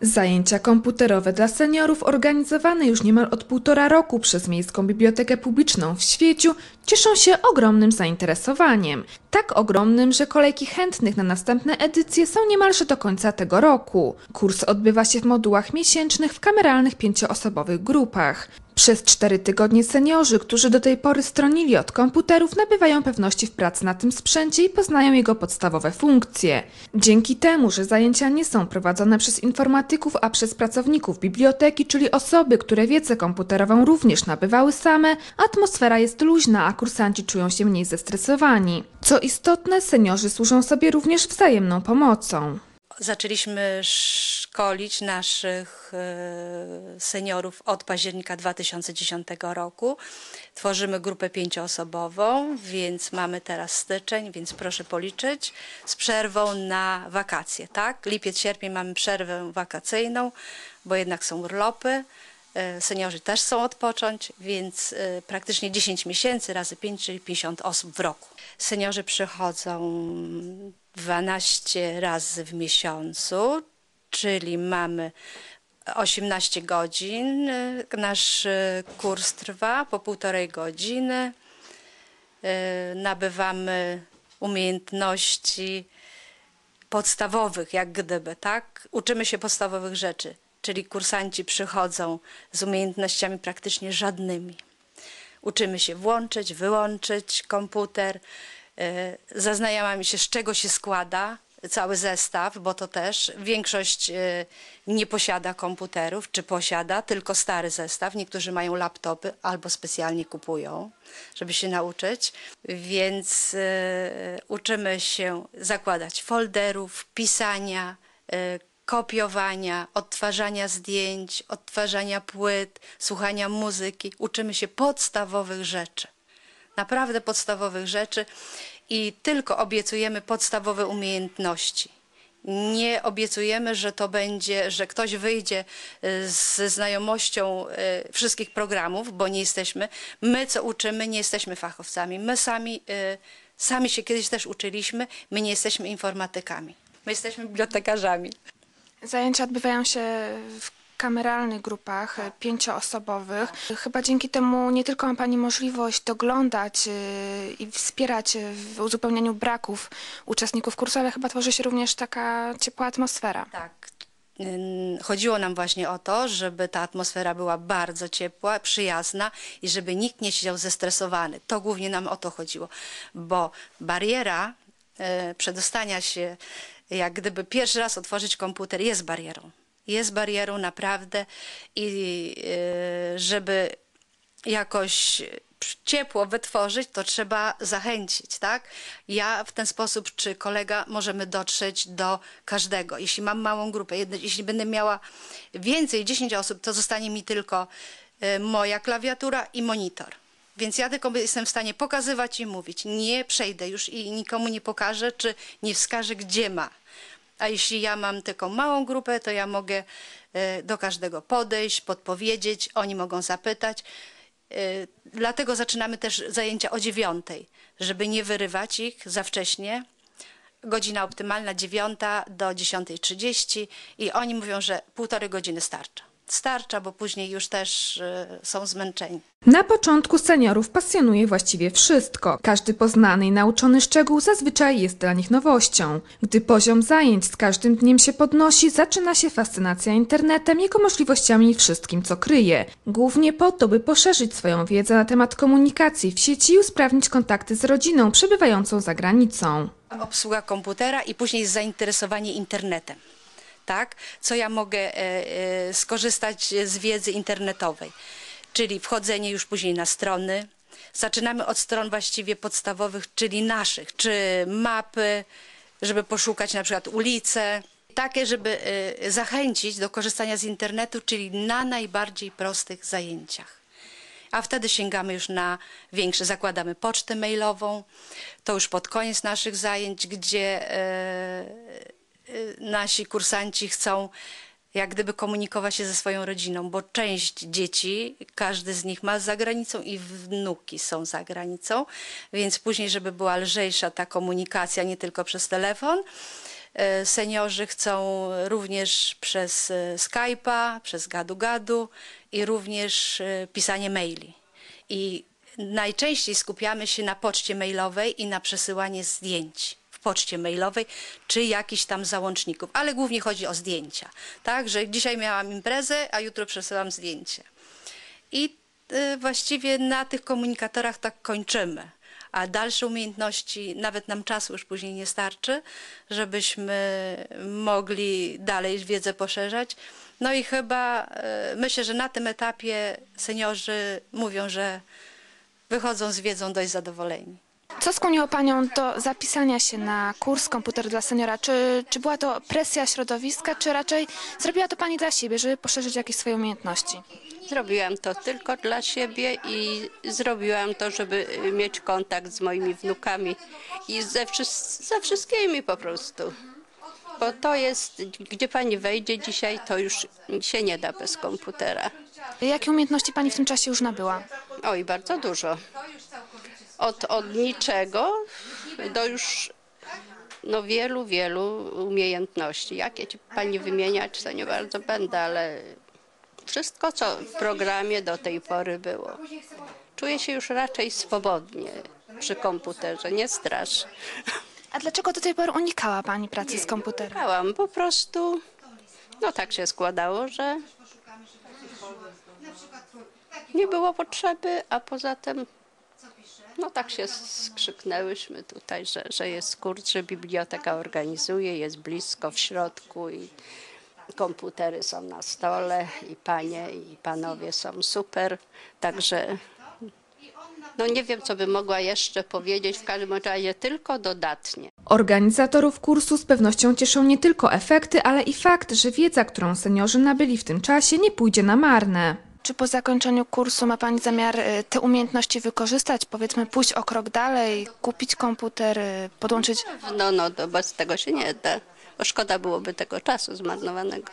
Zajęcia komputerowe dla seniorów organizowane już niemal od półtora roku przez Miejską Bibliotekę Publiczną w Świeciu cieszą się ogromnym zainteresowaniem. Tak ogromnym, że kolejki chętnych na następne edycje są niemalże do końca tego roku. Kurs odbywa się w modułach miesięcznych w kameralnych pięcioosobowych grupach. Przez cztery tygodnie seniorzy, którzy do tej pory stronili od komputerów, nabywają pewności w pracy na tym sprzęcie i poznają jego podstawowe funkcje. Dzięki temu, że zajęcia nie są prowadzone przez informatyków, a przez pracowników biblioteki, czyli osoby, które wiedzę komputerową również nabywały same, atmosfera jest luźna, a kursanci czują się mniej zestresowani. Co istotne, seniorzy służą sobie również wzajemną pomocą. Zaczęliśmy szkolić naszych e, seniorów od października 2010 roku. Tworzymy grupę pięcioosobową, więc mamy teraz styczeń, więc proszę policzyć, z przerwą na wakacje, tak? Lipiec, sierpień mamy przerwę wakacyjną, bo jednak są urlopy. E, seniorzy też chcą odpocząć, więc e, praktycznie 10 miesięcy razy 5, czyli 50 osób w roku. Seniorzy przychodzą 12 razy w miesiącu, czyli mamy 18 godzin. Nasz kurs trwa po półtorej godziny. Nabywamy umiejętności podstawowych, jak gdyby, tak? Uczymy się podstawowych rzeczy, czyli kursanci przychodzą z umiejętnościami praktycznie żadnymi. Uczymy się włączyć, wyłączyć komputer, E, zaznajamiamy się, z czego się składa cały zestaw, bo to też większość e, nie posiada komputerów, czy posiada tylko stary zestaw. Niektórzy mają laptopy albo specjalnie kupują, żeby się nauczyć. Więc e, uczymy się zakładać folderów, pisania, kopiowania, odtwarzania zdjęć, odtwarzania płyt, słuchania muzyki. Uczymy się podstawowych rzeczy naprawdę podstawowych rzeczy i tylko obiecujemy podstawowe umiejętności. Nie obiecujemy, że to będzie, że ktoś wyjdzie y, ze znajomością y, wszystkich programów, bo nie jesteśmy. My, co uczymy, nie jesteśmy fachowcami. My sami, y, sami się kiedyś też uczyliśmy, my nie jesteśmy informatykami. My jesteśmy bibliotekarzami. Zajęcia odbywają się w kameralnych grupach e, pięcioosobowych. Chyba dzięki temu nie tylko ma Pani możliwość doglądać e, i wspierać w uzupełnianiu braków uczestników kursu, ale chyba tworzy się również taka ciepła atmosfera. Tak. Chodziło nam właśnie o to, żeby ta atmosfera była bardzo ciepła, przyjazna i żeby nikt nie siedział zestresowany. To głównie nam o to chodziło, bo bariera e, przedostania się, jak gdyby pierwszy raz otworzyć komputer, jest barierą jest barierą naprawdę i e, żeby jakoś ciepło wytworzyć, to trzeba zachęcić, tak? Ja w ten sposób, czy kolega, możemy dotrzeć do każdego. Jeśli mam małą grupę, jeśli będę miała więcej, 10 osób, to zostanie mi tylko e, moja klawiatura i monitor. Więc ja tylko jestem w stanie pokazywać i mówić. Nie przejdę już i nikomu nie pokażę, czy nie wskażę, gdzie ma. A jeśli ja mam taką małą grupę, to ja mogę e, do każdego podejść, podpowiedzieć, oni mogą zapytać. E, dlatego zaczynamy też zajęcia o dziewiątej, żeby nie wyrywać ich za wcześnie. Godzina optymalna dziewiąta do dziesiątej trzydzieści i oni mówią, że półtorej godziny starcza starcza, bo później już też y, są zmęczeni. Na początku seniorów pasjonuje właściwie wszystko. Każdy poznany i nauczony szczegół zazwyczaj jest dla nich nowością. Gdy poziom zajęć z każdym dniem się podnosi, zaczyna się fascynacja internetem, jego możliwościami i wszystkim, co kryje. Głównie po to, by poszerzyć swoją wiedzę na temat komunikacji w sieci i usprawnić kontakty z rodziną przebywającą za granicą. Obsługa komputera i później zainteresowanie internetem tak? Co ja mogę e, e, skorzystać z wiedzy internetowej. Czyli wchodzenie już później na strony. Zaczynamy od stron właściwie podstawowych, czyli naszych, czy mapy, żeby poszukać na przykład ulice. Takie, żeby e, zachęcić do korzystania z internetu, czyli na najbardziej prostych zajęciach a wtedy sięgamy już na większe. Zakładamy pocztę mailową, to już pod koniec naszych zajęć, gdzie nasi kursanci chcą jak gdyby komunikować się ze swoją rodziną, bo część dzieci, każdy z nich ma za granicą i wnuki są za granicą, więc później, żeby była lżejsza ta komunikacja, nie tylko przez telefon, E, Seniorzy chcą również przez e, Skype'a, przez gadu-gadu i również pisanie maili. I najczęściej skupiamy się na poczcie mailowej i na przesyłanie zdjęć poczcie mailowej, czy jakichś tam załączników, ale głównie chodzi o zdjęcia. Tak, że dzisiaj miałam imprezę, a jutro przesyłam zdjęcie. I y, właściwie na tych komunikatorach tak kończymy. A dalsze umiejętności, nawet nam czasu już później nie starczy, żebyśmy mogli dalej wiedzę poszerzać. No i chyba y, myślę, że na tym etapie seniorzy mówią, że wychodzą z wiedzą dość zadowoleni. Co skłoniło Panią do zapisania się na kurs komputer dla seniora? Czy, czy była to presja środowiska, czy raczej zrobiła to Pani dla siebie, żeby poszerzyć jakieś swoje umiejętności? Zrobiłam to tylko dla siebie i zrobiłam to, żeby mieć kontakt z moimi wnukami i ze, ze wszystkimi po prostu. Bo to jest, gdzie pani wejdzie dzisiaj, to już się nie da bez komputera. Jakie umiejętności Pani w tym czasie już nabyła? Oj, bardzo dużo. Od, od niczego do już no, wielu, wielu umiejętności. Jakie ci pani wymieniać, to nie bardzo będę, ale wszystko, co w programie do tej pory było. Czuję się już raczej swobodnie przy komputerze, nie strasz. A dlaczego do tej pory unikała Pani pracy z komputerem? Grałam po prostu, no tak się składało, że nie było potrzeby, a poza tym no tak się skrzyknęłyśmy tutaj, że, że jest kurs, że biblioteka organizuje, jest blisko w środku i komputery są na stole i panie i panowie są super, także no nie wiem, co bym mogła jeszcze powiedzieć, w każdym razie tylko dodatnie. Organizatorów kursu z pewnością cieszą nie tylko efekty, ale i fakt, że wiedza, którą seniorzy nabyli w tym czasie, nie pójdzie na marne. Czy po zakończeniu kursu ma Pani zamiar y, te umiejętności wykorzystać, powiedzmy pójść o krok dalej, kupić komputer, y, podłączyć? No, no, to bez tego się nie da, bo szkoda byłoby tego czasu zmarnowanego.